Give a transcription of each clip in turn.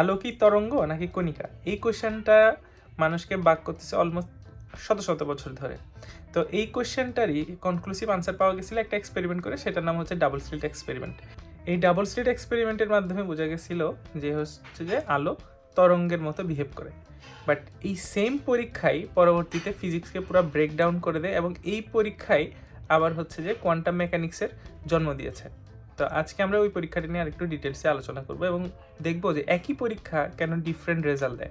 আলো কি তরঙ্গ নাকি কণিকা? এই কোশ্চেনটা মানুষকে বাক করতেছে অলমোস্ট শত শত বছর ধরে। তো এই কোশ্চেনটারই কনক্লুসিভ আনসার পাওয়া গেছিল একটা এক্সপেরিমেন্ট করে, সেটার নাম হচ্ছে ডাবল স্লিট এক্সপেরিমেন্ট এই ডাবল স্লিট এক্সপেরিমেন্টের মাধ্যমে বোঝা গেছিল যে হচ্ছে যে আলো তরঙ্গের মতো বিহেভ করে। বাট এই সেম পরীক্ষাই পরবর্তীতে ফিজিক্সকে পুরো ব্রেকডাউন করে দেয় এবং এই পরীক্ষায় আবার হচ্ছে যে কোয়ান্টাম মেকানিক্সের জন্ম দিয়েছে। তো আজকে আমরা ওই পরীক্ষাটা নিয়ে আরেকটু ডিটেলসে আলোচনা করব এবং দেখব যে একই পরীক্ষা কেন ডিফারেন্ট রেজাল্ট দেয়।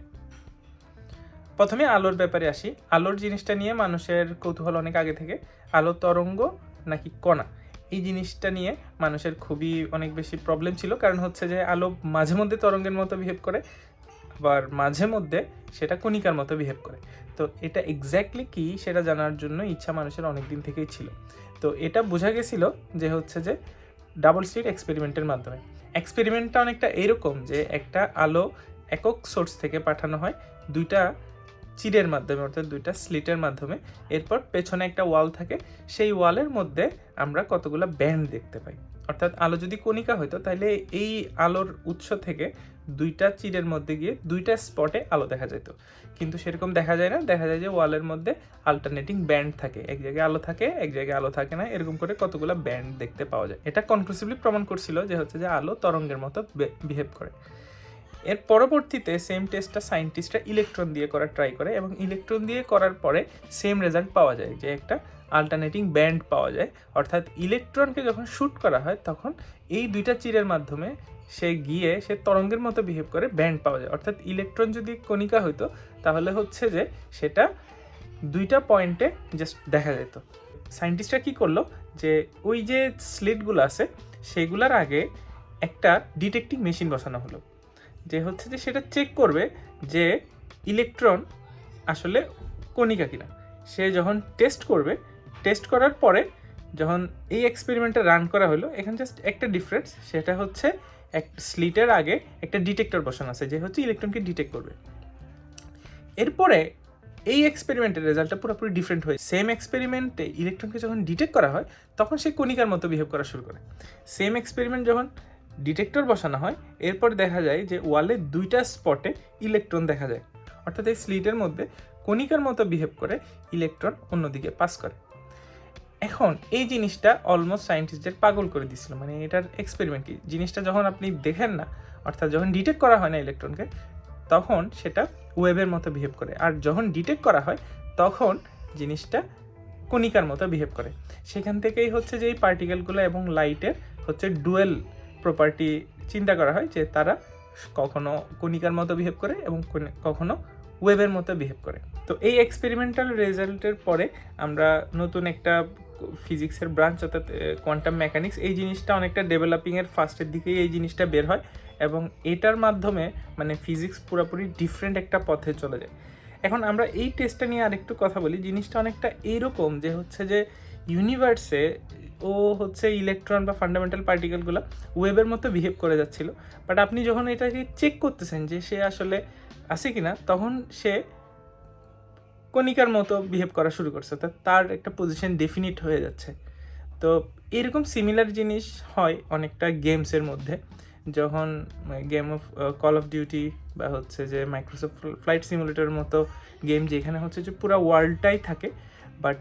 প্রথমে আলোর ব্যাপারে আসি। আলোর জিনিসটা নিয়ে মানুষের কৌতূহল অনেক আগে থেকে। আলো তরঙ্গ নাকি কণা? এই জিনিসটা নিয়ে মানুষের খুবই অনেক বেশি প্রবলেম ছিল। কারণ হচ্ছে যে আলো মাঝে মধ্যে তরঙ্গের মতো বিহেভ করে, আবার মাঝে মধ্যে সেটা কণিকার মতো বিহেভ করে। তো এটা এক্স্যাক্টলি কি সেটা জানার জন্য ইচ্ছা মানুষের অনেক দিন থেকেই ছিল। তো এটা বোঝা গেছিল যে হচ্ছে যে ডাবল স্লিট এক্সপেরিমেন্টের মাধ্যমে। এক্সপেরিমেন্টটা অনেকটা এরকম যে একটা আলো একক সোর্স থেকে পাঠানো হয়, দুইটা চিরের মাধ্যমে, অর্থাৎ দুইটা স্লিটের মাধ্যমে। এরপর পেছনে একটা ওয়াল থাকে, সেই ওয়ালের মধ্যে আমরা কতগুলো ব্যান্ড দেখতে পাই। অর্থাৎ আলো যদি কণিকা হইতো তাহলে এই আলোর উৎস থেকে দুইটা চিরের মধ্যে গিয়ে দুইটা স্পটে আলো দেখা যেত কিন্তু সেরকম দেখা যায় না, দেখা যায় যে ওয়ালের মধ্যে আল্টারনেটিং ব্যান্ড থাকে। এক জায়গায় আলো থাকে, এক জায়গায় আলো থাকে না, এরকম করে কতগুলো ব্যান্ড দেখতে পাওয়া যায়। এটা কনক্লুসিভলি প্রমাণ করছিল যে হচ্ছে যে আলো তরঙ্গের মতো বিহেভ করে। এর পরবর্তীতে সেম টেস্টটা সায়েন্টিস্টরা ইলেকট্রন দিয়ে করার ট্রাই করে এবং ইলেকট্রন দিয়ে করার পরে সেম রেজাল্ট পাওয়া যায়, যে একটা আল্টারনেটিং ব্যান্ড পাওয়া যায়। অর্থাৎ ইলেকট্রনকে যখন শ্যুট করা হয়, তখন এই দুইটা চিরের মাধ্যমে সে গিয়ে, সে তরঙ্গের মতো বিহেভ করে ব্যান্ড পাওয়া যায়। অর্থাৎ ইলেকট্রন যদি কণিকা হইতো, তাহলে হচ্ছে যে সেটা দুইটা পয়েন্টে জাস্ট দেখা যেত। সায়েন্টিস্টরা কী করল, যে ওই যে স্লিটগুলো আছে, সেগুলোর আগে একটা ডিটেক্টিং মেশিন বসানো হলো। যে হচ্ছে যে সেটা চেক করবে যে ইলেকট্রন আসলে কণিকা কিনা। সে যখন টেস্ট করবে টেস্ট করার পরে যখন এই এক্সপেরিমেন্টটা রান করা হলো, এখানে জাস্ট একটা ডিফারেন্স সেটা হচ্ছে এক স্লিটের আগে একটা ডিটেক্টর বসানো আছে, যে হচ্ছে ইলেকট্রনকে ডিটেক্ট করবে। এরপরে এই এক্সপেরিমেন্টের রেজাল্টটা পুরোপুরি ডিফারেন্ট হয় সেম এক্সপেরিমেন্টে ইলেকট্রনকে যখন ডিটেক্ট করা হয়, তখন সে কণিকার মতো বিহেভ করা শুরু করে। সেম এক্সপেরিমেন্ট যখন ডিটেক্টর বসানো হয়, এরপর দেখা যায় যে ওয়ালে দুইটা স্পটে ইলেকট্রন দেখা যায়। অর্থাৎ এই স্লিটের মধ্যে কণিকার মতো বিহেভ করে ইলেকট্রন অন্যদিকে পাস করে। এখন এই জিনিসটা অলমোস্ট সায়েন্টিস্টদের পাগল করে দিছিল মানে এটার এক্সপেরিমেন্ট কি? জিনিসটা যখন আপনি দেখেন না, অর্থাৎ যখন ডিটেক্ট করা হয় না ইলেকট্রনকে তখন সেটা ওয়েবের মতো বিহেভ করে। আর যখন ডিটেক্ট করা হয়, তখন জিনিসটা কণিকার মতো বিহেভ করে। সেখান থেকেই হচ্ছে যে এই পার্টিকেলগুলো এবং লাইটের হচ্ছে ডুয়েল প্রপার্টি চিন্তা করা হয় যে তারা কখনো কণিকার মতো বিহেভ করে এবং কখনো ওয়েবের মতো বিহেভ করে। তো এই এক্সপেরিমেন্টাল রেজাল্টের পরে আমরা নতুন একটা ফিজিক্সের ব্রাঞ্চ অর্থাৎ কোয়ান্টাম মেকানিক্স এই জিনিসটা অনেকটা ডেভেলপিংয়ের ফার্স্টের দিকেই এই জিনিসটা বের হয় এবং এটার মাধ্যমে মানে ফিজিক্স পুরোপুরি ডিফারেন্ট একটা পথে চলে যায়। এখন আমরা এই টেস্টটা নিয়ে আরেকটু কথা বলি। জিনিসটা অনেকটা এইরকম যে হচ্ছে যে ইউনিভার্সে ও হচ্ছে ইলেকট্রন বা ফান্ডামেন্টাল পার্টিকেলগুলো ওয়েবের মতো বিহেভ করে যাচ্ছিল। বাট আপনি যখন এটাকে চেক করতেছেন যে সে আসলে আছে কি না তখন সে কণিকার মতো বিহেভ করা শুরু করছে। অর্থাৎ তার একটা পজিশন ডেফিনিট হয়ে যাচ্ছে। তো এরকম সিমিলার জিনিস হয় অনেকটা গেমসের মধ্যে, যখন game of call of duty বা হচ্ছে যে মাইক্রোসফট ফ্লাইট সিমুলেটরের মতো গেম যেখানে হচ্ছে যে পুরো ওয়ার্ল্ডটাই থাকে। বাট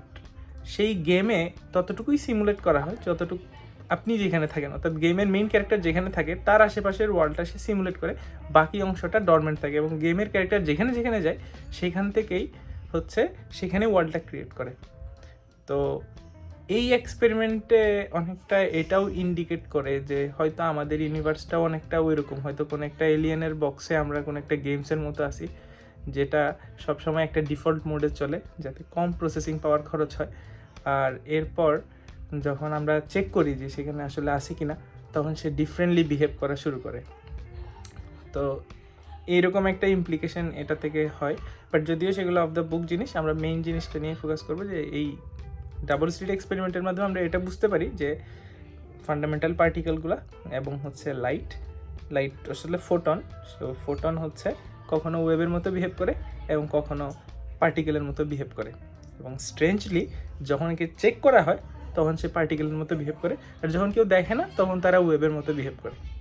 সেই গেমে ততটুকুই সিমুলেট করা হয় যতটুকু আপনি যেখানে থাকেন, অর্থাৎ গেমের মেইন ক্যারেক্টার যেখানে থাকে, তার আশেপাশের ওয়ার্ল্ডটা সে সিমুলেট করে, বাকি অংশটা ডরমেন্ট থাকে এবং গেমের ক্যারেক্টার যেখানে যেখানে যায়, সেখান থেকেই হচ্ছে সেখানে ওয়ার্ল্ডটা ক্রিয়েট করে। তো এই এক্সপেরিমেন্টে অনেকটা এটাও ইন্ডিকেট করে যে হয়তো আমাদের ইউনিভার্সটাও অনেকটা ওই রকম হয়তো কোনো একটা এলিয়েনের বক্সে আমরা কোনো একটা গেমসের মতো আসি যেটা সবসময় একটা ডিফল্ট মোডে চলে, যাতে কম প্রসেসিং পাওয়ার খরচ হয়। আর এরপর যখন আমরা চেক করি যে সেখানে আসলে আসি কিনা, তখন সে ডিফারেন্টলি বিহেভ করা শুরু করে। তো এইরকম একটা ইমপ্লিকেশন এটা থেকে হয়। বাট যদিও সেগুলো অফ দ্য বুক জিনিস, আমরা মেইন জিনিসটা নিয়ে ফোকাস করব যে এই ডাবল স্লিট এক্সপেরিমেন্টের মাধ্যমে আমরা এটা বুঝতে পারি যে ফান্ডামেন্টাল পার্টিকেলগুলো এবং হচ্ছে লাইট লাইট আসলে ফোটন সো ফোটন হচ্ছে কখনো ওয়েবের মতো বিহেভ করে এবং কখনো পার্টিকেলের মতো বিহেভ করে। এবং স্ট্রেঞ্জলি যখন একে চেক করা হয়, তখন সে পার্টিকেলের মতো বিহেভ করে। আর যখন কেউ দেখে না, তখন তারা ওয়েবের মতো বিহেভ করে।